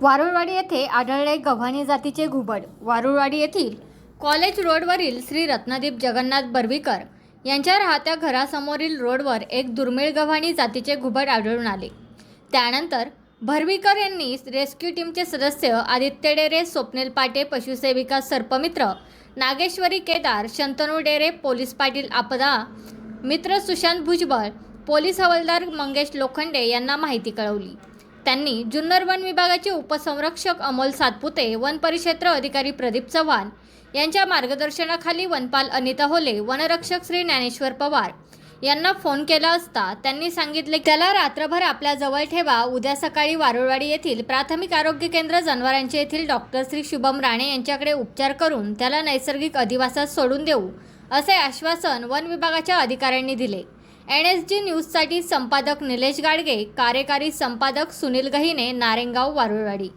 वारुळवाडी येथे आढळले गव्हाणी जातीचे घुबड. वारुळवाडी येथील कॉलेज रोडवरील श्री रत्नदीप जगन्नाथ बर्वीकर यांच्या राहत्या घरासमोरील रोडवर एक दुर्मिळ गव्हाणी जातीचे घुबड आढळून आले. त्यानंतर भरवीकर यांनी रेस्क्यू टीमचे सदस्य आदित्य डेरे स्वप्नील पाटे पशुसेविका सर्पमित्र नागेश्वरी केदार शंतनू डेरे पोलीस पाटील आपदा मित्र सुशांत भुजबळ पोलीस हवालदार मंगेश लोखंडे यांना माहिती कळवली. त्यांनी जुन्नर वन विभागाचे उपसंरक्षक अमोल सातपुते वन परिक्षेत्र अधिकारी प्रदीप चव्हाण यांच्या मार्गदर्शनाखाली वनपाल अनिता होले वनरक्षक श्री ज्ञानेश्वर पवार यांना फोन केला असता त्यांनी सांगितले त्याला रात्रभर आपल्या जवळ ठेवा. उद्या सकाळी वारुळवाडी येथील प्राथमिक आरोग्य केंद्र जनावरांचे येथील डॉक्टर श्री शुभम राणे यांच्याकडे उपचार करून त्याला नैसर्गिक अधिवासात सोडून देऊ असे आश्वासन वन विभागाच्या अधिकाऱ्यांनी दिले. एन एस जी न्यूजसाठी संपादक निलेश गाडगे कार्यकारी संपादक सुनील गहिने नारेंगाव वारुळवाडी.